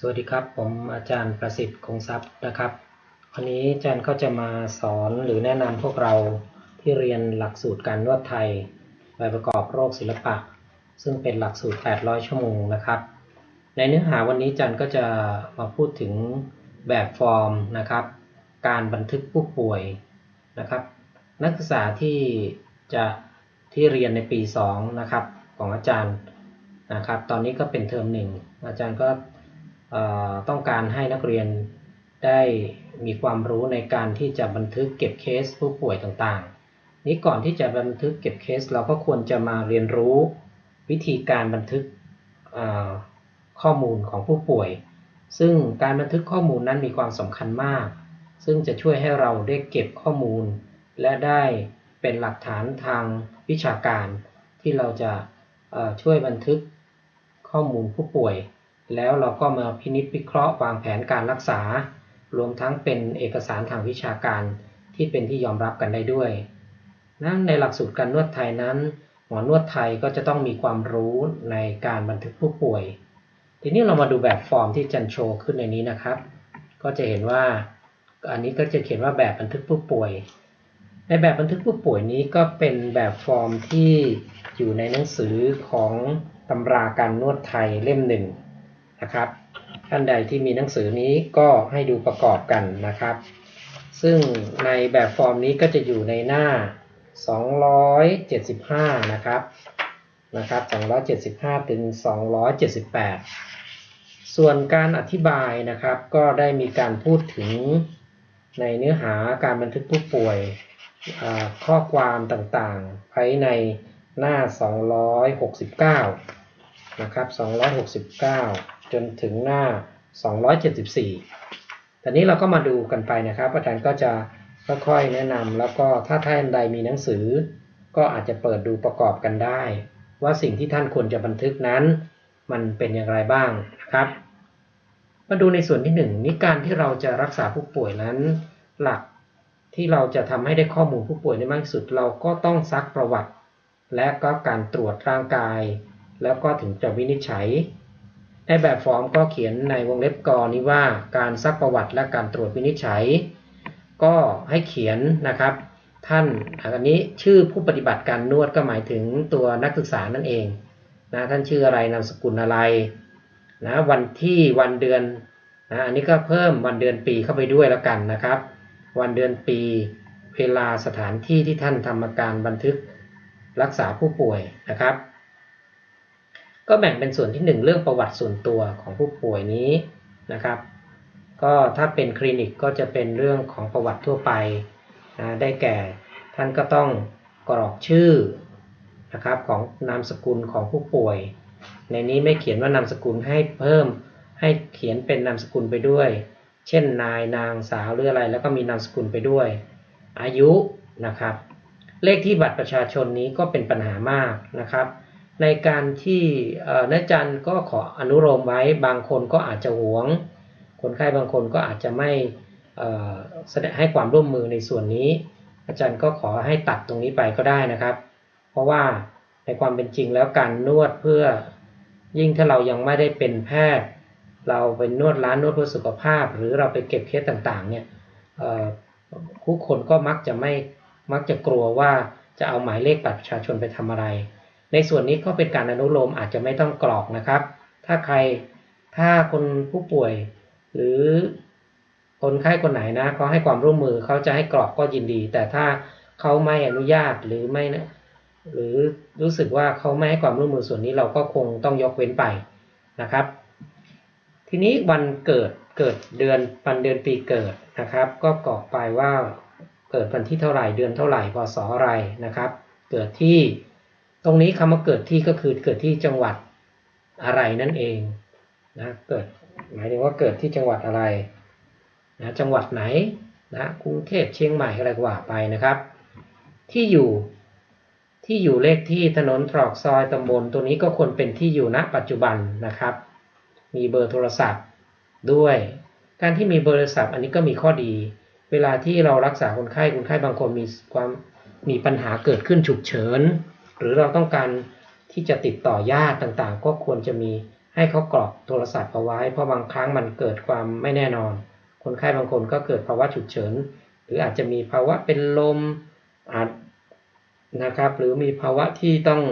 สวัสดีครับ ผมอาจารย์ประสิทธิ์คงทรัพย์นะครับ วันนี้อาจารย์ก็จะมาสอนหรือแนะนำพวกเราที่เรียนหลักสูตรการนวดไทยใบประกอบโรคศิลปะ ซึ่งเป็นหลักสูตร 800 ชั่วโมงนะครับ ในเนื้อหาวันนี้อาจารย์ก็จะมาพูดถึงแบบฟอร์มนะครับ การบันทึกผู้ป่วยนะครับ นักศึกษาที่จะที่เรียนในปี 2 นะครับของอาจารย์นะครับ ตอนนี้ก็เป็นเทอมหนึ่งอาจารย์ก็ ต้องการให้นักเรียนได้มีความรู้ในการที่จะบันทึกเก็บเคสผู้ป่วยต่างๆ นี้ก่อนที่จะบันทึกเก็บเคสเราก็ควรจะมาเรียนรู้วิธีการบันทึกข้อมูลของผู้ป่วย ซึ่งการบันทึกข้อมูลนั้นมีความสำคัญมาก ซึ่งจะช่วยให้เราได้เก็บข้อมูล และได้เป็นหลักฐานทางวิชาการ ที่เราจะช่วยบันทึกข้อมูลผู้ป่วย แล้วเราก็มาพินิจวิเคราะห์วางแผนการรักษา รวมทั้งเป็นเอกสารทางวิชาการที่เป็นที่ยอมรับกันได้ด้วยนั้นในหลักสูตรการนวดไทยนั้น หมอนวดไทยก็จะต้องมีความรู้ในการบันทึกผู้ป่วย ทีนี้เรามาดูแบบฟอร์มที่จันโชว์ขึ้นในนี้นะครับ ก็จะเห็นว่า อันนี้ก็จะเขียนว่าแบบบันทึกผู้ป่วย ในแบบบันทึกผู้ป่วยนี้ก็เป็นแบบฟอร์มที่อยู่ในหนังสือของตำราการนวดไทยเล่มหนึ่ง นะครับ ท่านใดที่มีหนังสือนี้ก็ให้ดูประกอบกันนะครับ ซึ่งในแบบฟอร์มนี้ก็จะอยู่ในหน้า 275 นะครับนะครับ 275ถึง278 ส่วนการอธิบายนะครับก็ได้มีการพูดถึงในเนื้อหาการบันทึกผู้ป่วยข้อความต่างๆ ไว้ในหน้า 269 นะครับ 269 จนถึงหน้า 274 ตอนนี้เราก็มาดูกันไปนะครับอาจารย์ก็จะค่อยๆแนะนำแล้วก็ถ้าท่านใดมีหนังสือ ก็อาจจะเปิดดูประกอบกันได้ ว่าสิ่งที่ท่านควรจะบันทึกนั้น มันเป็นอย่างไรบ้างนะครับ มาดูในส่วนที่1นนี่การที่เราจะรักษาผู้ป่วยนั้น หลักที่เราจะทำให้ได้ข้อมูลผู้ป่วยได้มากที่สุด เราก็ต้องซักประวัติ และก็การตรวจร่างกาย แล้วก็ถึงจะวินิจฉัย ในแบบฟอร์มก็เขียนในวงเล็บกอนี้ว่าการซักประวัติและการตรวจวินิจฉัย ก็ให้เขียนนะครับ ท่านอันนี้ชื่อผู้ปฏิบัติการนวดก็หมายถึงตัวนักศึกษานั่นเองนะท่านชื่ออะไรนามสกุลอะไรนะวันที่วันเดือนนะอันนี้ก็เพิ่มวันเดือนปีเข้าไปด้วยแล้วกันนะครับ วันเดือนปีเวลาสถานที่ที่ท่านทำการบันทึกรักษาผู้ป่วยนะครับ ก็แบ่งเป็นส่วนที่ 1 เรื่องประวัติส่วนตัวของผู้ป่วยนี้นะครับ ก็ถ้าเป็นคลินิกก็จะเป็นเรื่องของประวัติทั่วไปนะได้แก่ท่านก็ต้องกรอกชื่อนะครับของนามสกุลของผู้ป่วย ในนี้ไม่เขียนว่านามสกุลให้เพิ่มให้เขียนเป็นนามสกุลไปด้วย เช่นนายนางสาวหรืออะไร แล้วก็มีนามสกุลไปด้วย อายุนะครับ เลขที่บัตรประชาชนนี้ก็เป็นปัญหามากนะครับ ในการที่นักจันก็ขออนุโลมไว้บางคนก็อาจจะหวง คนไข้บางคนก็อาจจะไม่แสดงให้ความร่วมมือในส่วนนี้ อาจารย์ก็ขอให้ตัดตรงนี้ไปก็ได้นะครับ เพราะว่าในความเป็นจริงแล้วการนวดเพื่อยิ่งถ้าเรายังไม่ได้เป็นแพทย์ เราเป็นนวดร้านนวดเพื่อสุขภาพ หรือเราไปเก็บเคสต่างๆเนี่ยผู้คนก็มักจะไม่มักจะกลัวว่าจะเอาหมายเลขบัตรประชาชนไปทำอะไร ในส่วนนี้ก็เป็นการอนุโลมอาจจะไม่ต้องกรอกนะครับ ถ้าใครถ้าคนผู้ป่วยหรือคนไข้คนไหนนะเขาให้ความร่วมมือเขาจะให้กรอกก็ยินดี แต่ถ้าเขาไม่อนุญาตหรือไม่นะหรือรู้สึกว่าเขาไม่ให้ความร่วมมือส่วนนี้เราก็คงต้องยกเว้นไปนะครับ ทีนี้วันเกิดเกิดเดือนวันเดือนปีเกิดนะครับ ก็กรอกไปว่าเกิดวันที่เท่าไหร่เดือนเท่าไหร่พศอะไรนะครับ เกิดที่ รงนี้คำว่าเกิดที่ก็คือเกิดที่จังหวัดอะไรนั่นเองนะเกิดหมายถึงว่าเกิดที่จังหวัดอะไรนะจังหวัดไหนนะกรุงเทพเชียงใหม่อะไรกว่าไปนะครับ ที่อยู่ที่อยู่เลขที่ถนนตรอกซอยตำบลตัวนี้ก็ควรเป็นที่อยู่ณปัจจุบันนะครับ มีเบอร์โทรศัพท์ด้วย การที่มีเบอร์โทรศัพท์อันนี้ก็มีข้อดี เวลาที่เรารักษาคนไข้คนไข้บางคนมีความมีปัญหาเกิดขึ้นฉุกเฉิน หรือเราต้องการที่จะติดต่อญาติต่างๆ ก็ควรจะมีให้เขากรอกโทรศัพท์เอาไว้ เพราะบางครั้งมันเกิดความไม่แน่นอน คนไข้บางคนก็เกิดภาวะฉุกเฉิน หรืออาจจะมีภาวะเป็นลมอาจนะครับหรือมีภาวะที่ต้อง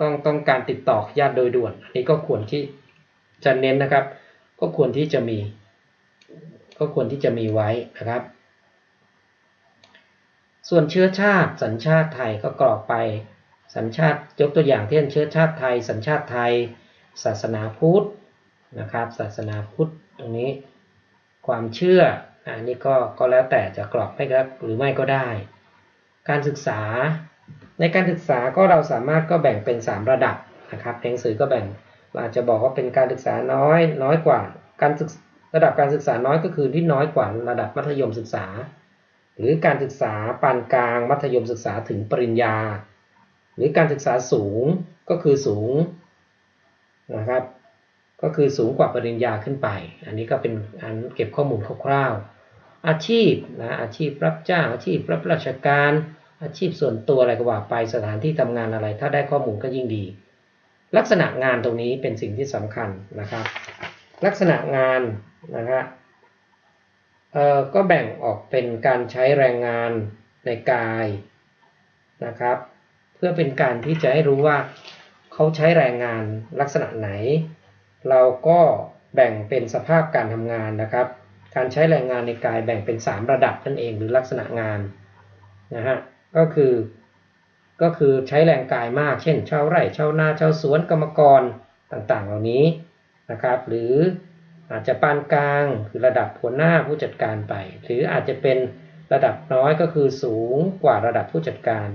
ต้องต้องการติดต่อญาติโดยด่วน อันนี้ก็ควรที่จะเน้นนะครับ ก็ควรที่จะมี ก็ควรที่จะมีไว้นะครับ ส่วนเชื้อชาติสัญชาติไทยก็กรอกไป สัญชาติยกตัวอย่างเช่นเชื้อชาติไทย สัญชาติไทย ศาสนาพุทธนะครับศาสนาพุทธตรงนี้ ความเชื่ออันนี้ก็ก็แล้วแต่จะกรอกไม่ก็หรือไม่ก็ได้ การศึกษา ในการศึกษาก็เราสามารถก็แบ่งเป็น 3 ระดับนะครับหนังสือก็แบ่งอาจจะบอกว่าเป็นการศึกษาน้อยน้อยกว่าการศึกระดับการศึกษาน้อยก็คือที่น้อยกว่าระดับมัธยมศึกษา หรือการศึกษาปานกลางมัธยมศึกษาถึงปริญญา หรือการศึกษาสูงก็คือสูงนะครับ ก็คือสูงกว่าปริญญาขึ้นไป อันนี้ก็เป็นอันเก็บข้อมูลคร่าวๆ อาชีพนะอาชีพรับจ้างอาชีพรับราชการ อาชีพส่วนตัวอะไรก็ว่าไปสถานที่ทำงานอะไร ถ้าได้ข้อมูลก็ยิ่งดี ลักษณะงานตรงนี้เป็นสิ่งที่สำคัญนะครับ ลักษณะงานนะครับเอ่อก็แบ่งออกเป็นการใช้แรงงานในกายนะครับ เพื่อเป็นการที่จะให้รู้ว่าเขาใช้แรงงานลักษณะไหน เราก็แบ่งเป็นสภาพการทำงานนะครับ การใช้แรงงานในกายแบ่งเป็น 3 ระดับนั่นเองหรือลักษณะงานนะฮะก็คือ ก็คือใช้แรงกายมาก เช่นชาวไร่ชาวนาชาวสวนกรรมกรต่างๆ เหล่านี้นะครับ หรืออาจจะปานกลางคือระดับหัวหน้าผู้จัดการไป หรืออาจจะเป็นระดับน้อยก็คือสูงกว่าระดับผู้จัดการ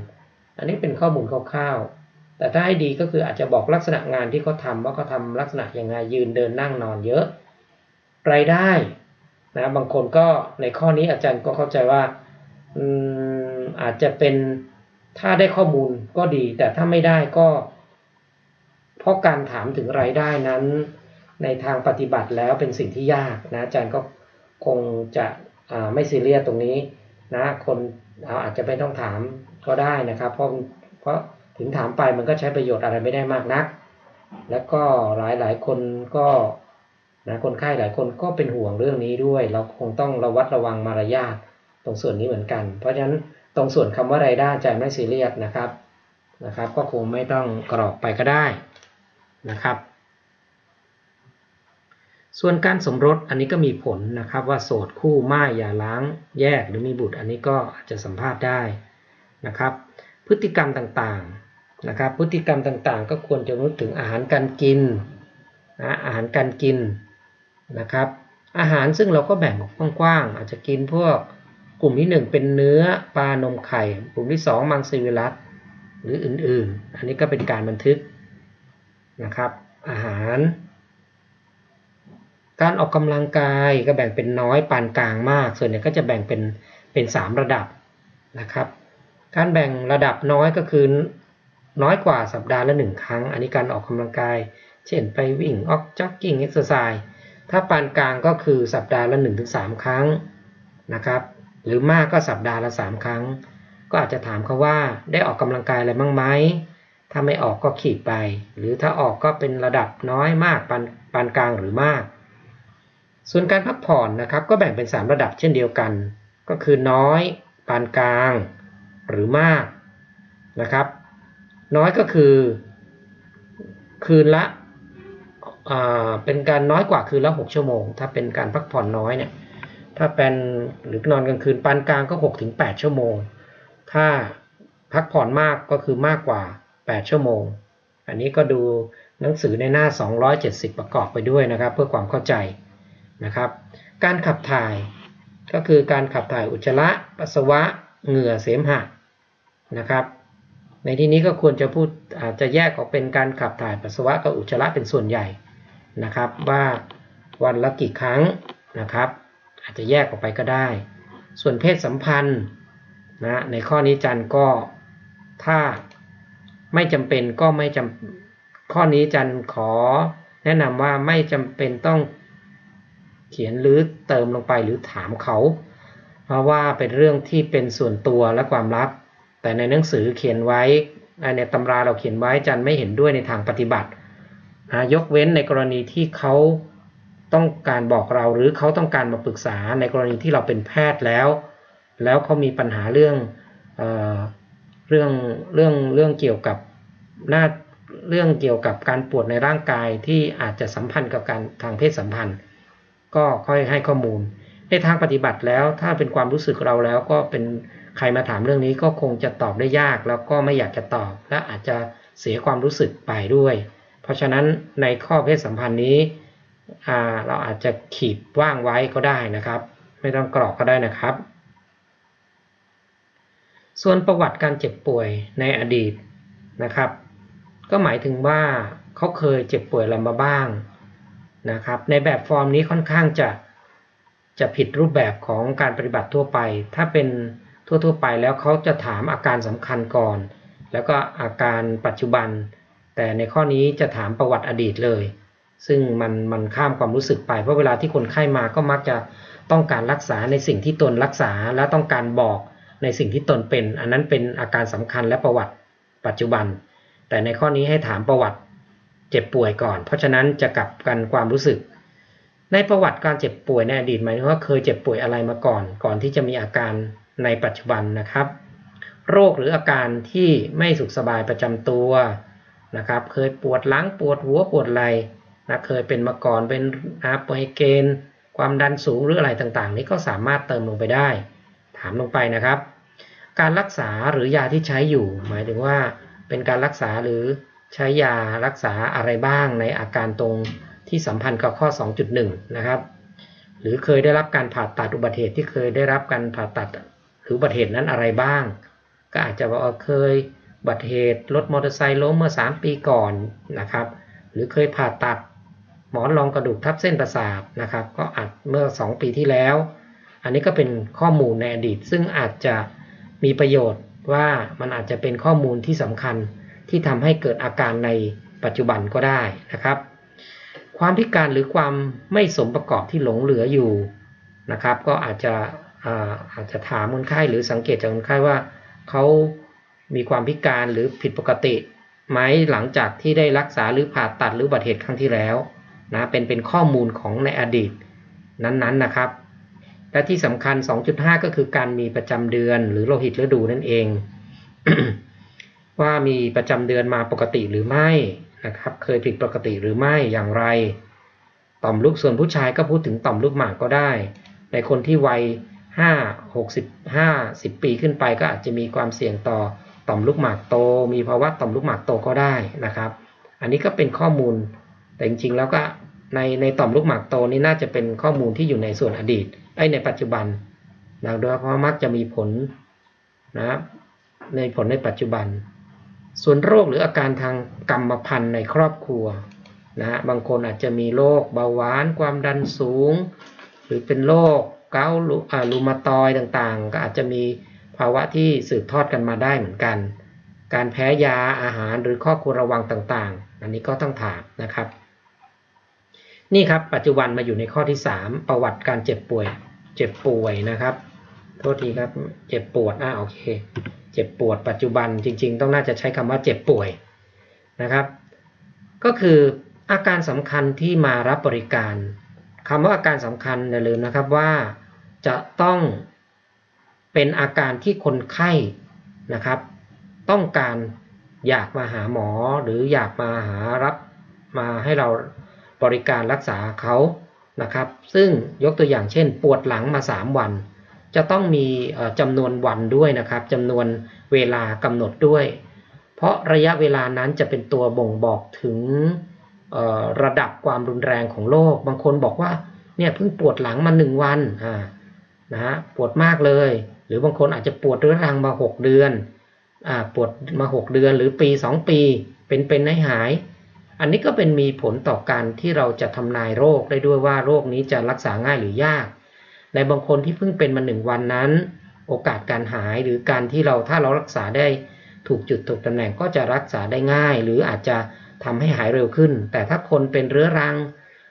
อันนี้เป็นข้อมูลคร่าวๆ แต่ถ้าให้ดีก็คืออาจจะบอกลักษณะงานที่เขาทำว่าเขาทาลักษณะยังไงยืนเดินนั่งนอนเยอะ รายได้นะบางคนก็ในข้อนี้อาจารย์ก็เข้าใจว่าอืมอาจจะเป็นถ้าได้ข้อมูลก็ดี แต่ถ้าไม่ได้ก็ เพราะการถามถึงรายได้นั้น ในทางปฏิบัติแล้วเป็นสิ่งที่ยากนะอาจารย์ก็คงจะไม่ซีเรียสตรงนี้นะคน เราอาจจะไม่ต้องถามก็ได้นะครับเพราะเพราะถึงถามไปมันก็ใช้ประโยชน์อะไรไม่ได้มากนัก แล้วก็หลายหลายคนก็นะคนไข้หลายคนก็เป็นห่วงเรื่องนี้ด้วย เราคงต้องระวัดระวังมารยาทตรงส่วนนี้เหมือนกัน เพราะฉะนั้นตรงส่วนคำว่ารายได้ใจไม่ซีเรียสนะครับนะครับ ก็คงไม่ต้องกรอกไปก็ได้นะครับ ส่วนการสมรสอันนี้ก็มีผลนะครับว่าโสดคู่ม่ายอย่าล้างแยกหรือมีบุตรอันนี้ก็อาจจะสัมภาษณ์ได้นะครับ พฤติกรรมต่างๆนะครับ พฤติกรรมต่างๆ ก็ควรจะนึกถึงอาหารการกินนะอาหารการกินนะครับ อาหารซึ่งเราก็แบ่งออกกว้างๆอาจจะกินพวกกลุ่มที่ 1 เป็นเนื้อปลานมไข่ กลุ่มที่ 2 มังสวิรัตหรืออื่นๆ อันนี้ก็เป็นการบันทึกนะครับ อาหาร การออกกำลังกายก็แบ่งเป็นน้อยปานกลางมาก ส่วนใหญ่ก็จะแบ่งเป็นเป็น 3 ระดับนะครับ การแบ่งระดับน้อยก็คือน้อยกว่าสัปดาห์ละหนึ่งครั้ง อันนี้การออกกำลังกาย เช่นไปวิ่งออกจ็อกกิ้งเอ็กซ์ไซส์ถ้าปานกลางก็คือสัปดาห์ละ 1-3 ครั้งนะครับหรือมากก็สัปดาห์ละ 3 ครั้ง ก็อาจจะถามเขาว่าได้ออกกำลังกายอะไรบ้างไหมถ้าไม่ออกก็ขีดไป หรือถ้าออกก็เป็นระดับน้อยมากปานปานกลางหรือมาก ส่วนการพักผ่อนนะครับก็แบ่งเป็น 3 ระดับเช่นเดียวกัน ก็คือน้อย ปานกลาง หรือมากนะครับ น้อยก็คือ คืนละเป็นการน้อยกว่าคืนละ 6 ชั่วโมง ถ้าเป็นการพักผ่อนน้อยเนี่ยถ้าเป็นหรือนอนกลางคืนปานกลางก็ 6-8 ชั่วโมง ถ้าพักผ่อนมากก็คือมากกว่า 8 ชั่วโมง อันนี้ก็ดูหนังสือในหน้า 270 ประกอบไปด้วยนะครับ เพื่อความเข้าใจ นะครับ การขับถ่ายก็คือการขับถ่ายอุจจาระปัสสาวะเหงื่อเสมหะนะครับ ในที่นี้ก็ควรจะพูดอาจจะแยกออกเป็นการขับถ่ายปัสสาวะกับอุจจาระเป็นส่วนใหญ่นะครับ ว่าวันละกี่ครั้งนะครับ อาจจะแยกออกไปก็ได้ ส่วนเพศสัมพันธ์นะในข้อนี้จันก็ถ้าไม่จำเป็นก็ไม่จำข้อนี้จันขอแนะนำว่าไม่จำเป็นต้อง เขียนหรือเติมลงไปหรือถามเขา เพราะว่าเป็นเรื่องที่เป็นส่วนตัวและความลับ แต่ในหนังสือเขียนไว้ในตำราเราเขียนไว้จันไม่เห็นด้วยในทางปฏิบัติยกเว้นในกรณีที่เขาต้องการบอกเราหรือเขาต้องการมาปรึกษาในกรณีที่เราเป็นแพทย์แล้ว แล้วเขามีปัญหาเรื่องเอเรื่องเรื่องเรื่องเกี่ยวกับหน้าเรื่องเกี่ยวกับการปวดในร่างกายที่อาจจะสัมพันธ์กับการทางเพศสัมพันธ์ ก็ค่อยให้ข้อมูล ในทางปฏิบัติแล้วถ้าเป็นความรู้สึกเราแล้วก็เป็นใครมาถามเรื่องนี้ก็คงจะตอบได้ยาก แล้วก็ไม่อยากจะตอบ และอาจจะเสียความรู้สึกไปด้วย เพราะฉะนั้นในข้อเพศสัมพันธ์นี้เราอาจจะขีดว่างไว้ก็ได้นะครับ ไม่ต้องกรอกก็ได้นะครับ ส่วนประวัติการเจ็บป่วยในอดีตนะครับ ก็หมายถึงว่าเขาเคยเจ็บป่วยอะไรมาบ้าง นะครับ ในแบบฟอร์มนี้ค่อนข้างจะจะผิดรูปแบบของการปฏิบัติทั่วไป ถ้าเป็นทั่วๆไปแล้วเขาจะถามอาการสำคัญก่อน แล้วก็อาการปัจจุบัน แต่ในข้อนี้จะถามประวัติอดีตเลย ซึ่งมันมันข้ามความรู้สึกไปเพราะเวลาที่คนไข้มาก็มักจะต้องการรักษาในสิ่งที่ตนรักษาและต้องการบอกในสิ่งที่ตนเป็น อันนั้นเป็นอาการสำคัญและประวัติปัจจุบัน แต่ในข้อนี้ให้ถามประวัติ เจ็บป่วยก่อน เพราะฉะนั้นจะกลับกันความรู้สึก ในประวัติการเจ็บป่วยในอดีตหมายถึงว่าเคยเจ็บป่วยอะไรมาก่อน ก่อนที่จะมีอาการในปัจจุบันนะครับ โรคหรืออาการที่ไม่สุขสบายประจำตัวนะครับ เคยปวดหลังปวดหัวปวดไหล่นะเคยเป็นมาก่อนเป็นอาไยเกณฑ์ความดันสูงหรืออะไรต่างๆ นี้ก็สามารถเติมลงไปได้ ถามลงไปนะครับ การรักษาหรือยาที่ใช้อยู่ หมายถึงว่าเป็นการรักษาหรือ ใช้ยารักษาอะไรบ้างในอาการตรงที่สัมพันธ์กับข้อ 2.1 นะครับ หรือเคยได้รับการผ่าตัดอุบัติเหตุที่เคยได้รับการผ่าตัดหรืออุบัติเหตุนั้นอะไรบ้าง ก็อาจจะบอกเคยอุบัติเหตุรถมอเตอร์ไซค์ล้มเมื่อ 3 ปีก่อนนะครับ หรือเคยผ่าตัดหมอนรองกระดูกทับเส้นประสาทนะครับ ก็อาจเมื่อ 2 ปีที่แล้ว อันนี้ก็เป็นข้อมูลในอดีต ซึ่งอาจจะมีประโยชน์ว่ามันอาจจะเป็นข้อมูลที่สำคัญ ที่ทำให้เกิดอาการในปัจจุบันก็ได้นะครับ ความพิการหรือความไม่สมประกอบที่หลงเหลืออยู่นะครับ ก็อาจจะอาจจะถามคนไข้หรือสังเกตจากคนไข้ว่าเขามีความพิการหรือผิดปกติไหมหลังจากที่ได้รักษาหรือผ่าตัดหรือบัติเหตุครั้งที่แล้วนะเป็นเป็นข้อมูลของในอดีตนั้นๆนนนะครับ และที่สำคัญ 2.5 ก็คือการมีประจำเดือนหรือโลหิตฤดูนั่นเอง ว่ามีประจำเดือนมาปกติหรือไม่นะครับ เคยผิดปกติหรือไม่อย่างไร ต่อมลูกส่วนผู้ชายก็พูดถึงต่อมลูกหมากก็ได้ ในคนที่วัย5 60 50 ปีขึ้นไปก็อาจจะมีความเสี่ยงต่อต่อมลูกหมากโต มีภาวะต่อมลูกหมากโตก็ได้นะครับ อันนี้ก็เป็นข้อมูล แต่จริงๆแล้วก็ในในต่อมลูกหมากโตนี่น่าจะเป็นข้อมูลที่อยู่ในส่วนอดีตไอ้ในปัจจุบันนะโดยเพราะมักจะมีผลนะในผลในปัจจุบัน ส่วนโรคหรืออาการทางกรรมพันธุ์ในครอบครัวนะบางคนอาจจะมีโรคเบาหวานความดันสูง หรือเป็นโรคเกาต์ลูมาตอยต่างๆ ก็อาจจะมีภาวะที่สืบทอดกันมาได้เหมือนกัน การแพ้ยาอาหารหรือข้อควรระวังต่างๆ อันนี้ก็ต้องถามนะครับ นี่ครับปัจจุบันมาอยู่ในข้อที่ 3 ประวัติการเจ็บป่วย เจ็บป่วยนะครับ โทษทีครับเจ็บปวดอ่าโอเค เจ็บปวดปัจจุบันจริง ๆ ต้องน่าจะใช้คำว่าเจ็บป่วยนะครับ ก็คืออาการสำคัญที่มารับบริการคำว่าอาการสำคัญอย่าลืมนะครับว่าจะต้องเป็นอาการที่คนไข้นะครับ ต้องการอยากมาหาหมอหรืออยากมาหารับมาให้เราบริการรักษาเขานะครับ ซึ่งยกตัวอย่างเช่น ปวดหลังมา 3 วัน จะต้องมีจำนวนวันด้วยนะครับจำนวนเวลากำหนดด้วย เพราะระยะเวลานั้นจะเป็นตัวบ่งบอกถึงระดับความรุนแรงของโรคบางคนบอกว่าเนี่ยเพิ่งปวดหลังมาหนึ่งวันนะฮะปวดมากเลย หรือบางคนอาจจะปวดเรื้อรังมา 6 เดือนอปวดมา 6 เดือนหรือปี 2 ปี เป็นเป็นให้หาย อันนี้ก็เป็นมีผลต่อการที่เราจะทำนายโรคได้ด้วยว่าโรคนี้จะรักษาง่ายหรือยาก ในบางคนที่เพิ่งเป็นมาหนึ่งวันนั้น โอกาสการหายหรือการที่เราถ้าเรารักษาได้ถูกจุดถูกตำแหน่งก็จะรักษาได้ง่าย หรืออาจจะทำให้หายเร็วขึ้น แต่ถ้าคนเป็นเรื้อรัง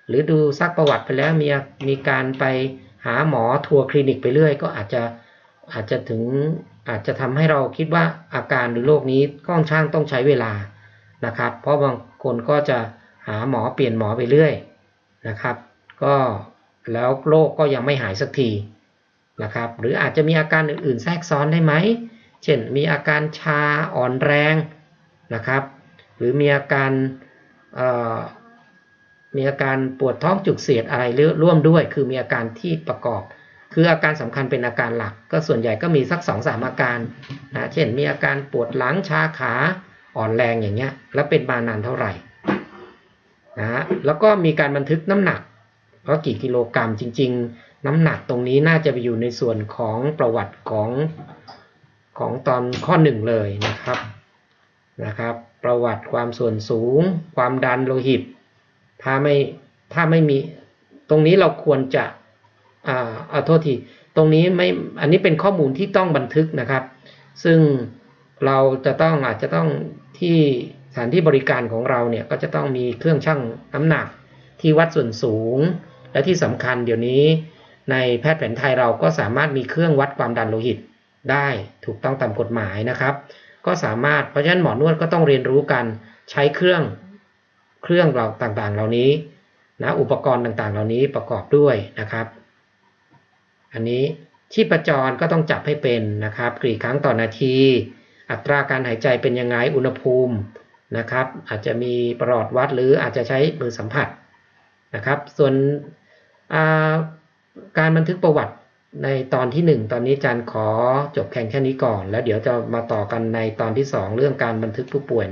หรือดูซักประวัติไปแล้วมีมีการไปหาหมอทัวร์คลินิกไปเรื่อย ก็อาจจะอาจจะถึงอาจจะทำให้เราคิดว่าอาการหรือโรคนี้ค่อนข้างต้องใช้เวลานะครับ เพราะบางคนก็จะหาหมอเปลี่ยนหมอไปเรื่อยนะครับ ก็ แล้วโรคก็ยังไม่หายสักทีนะครับหรืออาจจะมีอาการอื่นๆ แทรกซ้อนได้ไหม เช่นมีอาการชาอ่อนแรงนะครับหรือมีอาการมีอาการปวดท้องจุกเสียดอะไรร่วมด้วย คือมีอาการที่ประกอบ คืออาการสำคัญเป็นอาการหลัก ก็ส่วนใหญ่ก็มีสัก2อสามอาการนะเช่นมีอาการปวดหลังชาขาอ่อนแรงอย่างเงี้ยแล้วเป็นมานานเท่าไหร่นะฮะแล้วก็มีการบันทึกน้ำหนัก ว่ากี่กิโลกรัมจริง ๆ น้ำหนักตรงนี้น่าจะไปอยู่ในส่วนของประวัติของของตอนข้อหนึ่งเลยนะครับนะครับ ประวัติความส่วนสูง ความดันโลหิต ถ้าไม่ถ้าไม่มีตรงนี้เราควรจะอ่าเอาโทษทีตรงนี้ไม่อันนี้เป็นข้อมูลที่ต้องบันทึกนะครับ ซึ่งเราจะต้องอาจจะต้องที่สถานที่บริการของเราเนี่ยก็จะต้องมีเครื่องชั่งน้ำหนักที่วัดส่วนสูง และที่สำคัญเดี๋ยวนี้ ในแพทย์แผนไทยเราก็สามารถมีเครื่องวัดความดันโลหิต ได้ถูกต้องตามกฎหมายนะครับ ก็สามารถเพราะฉะนั้นหมอนวดก็ต้องเรียนรู้กันใช้เครื่องเครื่องเราต่างๆ เหล่านี้นะอุปกรณ์ต่างๆ เหล่านี้ประกอบด้วยนะครับ อันนี้ชีพจรก็ต้องจับให้เป็นนะครับกี่ครั้งต่อนาที อัตราการหายใจเป็นยังไงอุณหภูมินะครับ อาจจะมีประหลอดวัดหรืออาจจะใช้มือสัมผัสนะครับ ส่วน การบันทึกประวัติในตอนที่ 1 ตอนนี้อาจารย์ขอจบแค่แค่นี้ก่อน แล้วเดี๋ยวจะมาต่อกันในตอนที่ 2 เรื่องการบันทึกผู้ป่วย